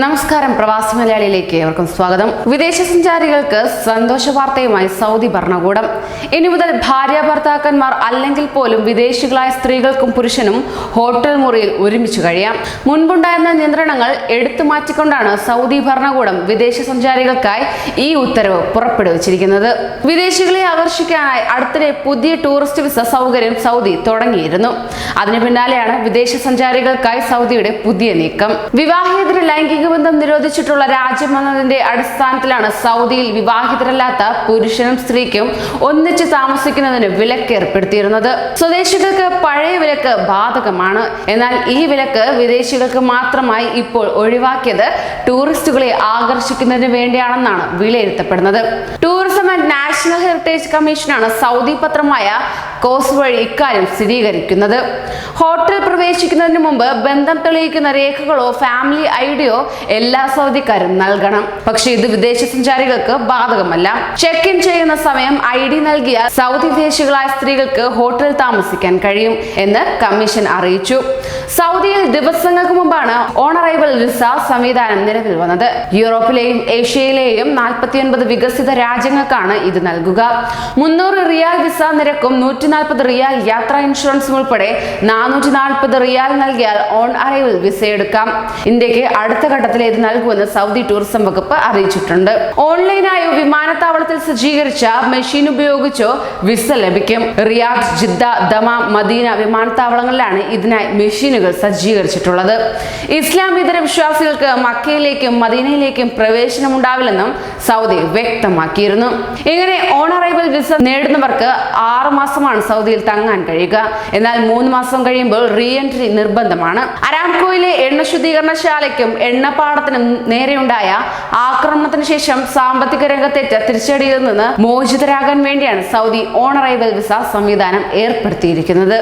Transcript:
നമസ്കാരം പ്രവാസി മലയാളിയിലേക്ക് ഏവർക്കും സ്വാഗതം. വിദേശ സഞ്ചാരികൾക്ക് സന്തോഷ വാർത്തയുമായി സൗദി ഭരണകൂടം. ഇനി മുതൽ ഭാര്യ ഭർത്താക്കന്മാർ അല്ലെങ്കിൽ പോലും വിദേശികളായ സ്ത്രീകൾക്കും പുരുഷനും ഹോട്ടൽ മുറിയിൽ ഒരുമിച്ച് കഴിയാം. മുൻപുണ്ടായിരുന്ന നിയന്ത്രണങ്ങൾ എടുത്തു മാറ്റിക്കൊണ്ടാണ് സൗദി ഭരണകൂടം വിദേശ സഞ്ചാരികൾക്കായി ഈ ഉത്തരവ് പുറപ്പെടുവിച്ചിരിക്കുന്നത്. വിദേശികളെ ആകർഷിക്കാനായി അടുത്തിടെ പുതിയ ടൂറിസ്റ്റ് വിസ സൗകര്യം സൗദി തുടങ്ങിയിരുന്നു. അതിനു പിന്നാലെയാണ് വിദേശ സഞ്ചാരികൾക്കായി സൗദിയുടെ പുതിയ നീക്കം. വിവാഹേതര ലൈംഗിക ബന്ധം നിരോധിച്ചിട്ടുള്ള രാജ്യമെന്നതിന്റെ അടിസ്ഥാനത്തിലാണ് സൗദിയിൽ വിവാഹിതരല്ലാത്ത പുരുഷനും സ്ത്രീക്കും ഒന്നിച്ച് താമസിക്കുന്നതിന് വിലക്ക് ഏർപ്പെടുത്തിയിരുന്നത്. സ്വദേശികൾക്ക് പഴയ വിലക്ക് ബാധകമാണ്. എന്നാൽ ഈ വിലക്ക് വിദേശികൾക്ക് മാത്രമായി ഇപ്പോൾ ഒഴിവാക്കിയത് ടൂറിസ്റ്റുകളെ ആകർഷിക്കുന്നതിന് വേണ്ടിയാണെന്നാണ് വിലയിരുത്തപ്പെടുന്നത്. ടൂറിസം ആൻഡ് നാഷണൽ ഹെറിറ്റേജ് കമ്മീഷനാണ് സൗദി പത്രമായ കോസ് വഴി ഇക്കാര്യം സ്ഥിരീകരിക്കുന്നത്. ഹോട്ടൽ പ്രവേശിക്കുന്നതിന് മുമ്പ് ബന്ധം തെളിയിക്കുന്ന രേഖകളോ ഫാമിലി ഐഡിയോ എല്ലാ സൗദിക്കാരും നൽകണം. പക്ഷേ ഇത് വിദേശ സഞ്ചാരികൾക്ക് ബാധകമല്ല. ചെക്ക് ഇൻ ചെയ്യുന്ന സമയം ഐ ഡി നൽകിയ സൗദി വിദേശികളായ സ്ത്രീകൾക്ക് ഹോട്ടൽ താമസിക്കാൻ കഴിയും എന്ന് കമ്മീഷൻ അറിയിച്ചു. സൗദിയിൽ ദിവസങ്ങൾക്ക് മുമ്പാണ് ഓൺ അറൈവൽ വിസ സംവിധാനം നിലവിൽ വന്നത്. യൂറോപ്പിലെയും ഏഷ്യയിലെയും നാൽപ്പത്തിയൊൻപത് വികസിത രാജ്യങ്ങൾക്കാണ് ഇത് നൽകുക. മുന്നൂറ് റിയാൽ വിസ നിരക്കും നൂറ്റി നാൽപ്പത് റിയാൽ യാത്രാ ഇൻഷുറൻസും ഉൾപ്പെടെ നാനൂറ്റി നാൽപ്പത് റിയാൽ നൽകിയാൽ ഓൺ അറൈവൽ വിസ എടുക്കാം ഇന്ത്യയ്ക്ക് അടുത്ത ഘട്ടത്തിൽ ഇത് നൽകുമെന്ന് സൗദി ടൂറിസം വകുപ്പ് അറിയിച്ചിട്ടുണ്ട്. ഓൺലൈനായോ വിമാനത്താവളത്തിൽ സജ്ജീകരിച്ച മെഷീൻ ഉപയോഗിച്ചോ വിസ ലഭിക്കും. റിയാദ് ജിദ്ദ ദമാം മദീന വിമാനത്താവളങ്ങളിലാണ് ഇതിനായി മെഷീനുകൾ സജ്ജീകരിച്ചിട്ടുള്ളത്. ഇസ്ലാമേതര വിശ്വാസികൾക്ക് മക്കയിലേക്കും മദീനയിലേക്കും പ്രവേശനം ഉണ്ടാവില്ലെന്നും സൗദി വ്യക്തമാക്കിയിരുന്നു. ഇങ്ങനെ ഓൺ അറൈവൽ വിസ നേടുന്നവർക്ക് ആറു മാസമാണ് സൗദിയിൽ തങ്ങാൻ കഴിയുക. എന്നാൽ മൂന്ന് മാസം കഴിയുമ്പോൾ റീ എൻട്രി നിർബന്ധമാണ്. അരാംകോയിലെ എണ്ണ ശുദ്ധീകരണശാലയ്ക്കും എണ്ണപ്പാടത്തിനും നേരെയുണ്ടായ ആക്രമണത്തിന് ശേഷം സാമ്പത്തിക രംഗത്തേറ്റ തിരിച്ചടിയിൽ നിന്ന് മോചിതരാകാൻ വേണ്ടിയാണ് സൗദി ഓൺ അറൈവൽ വിസ സംവിധാനം ഏർപ്പെടുത്തിയിരിക്കുന്നത്.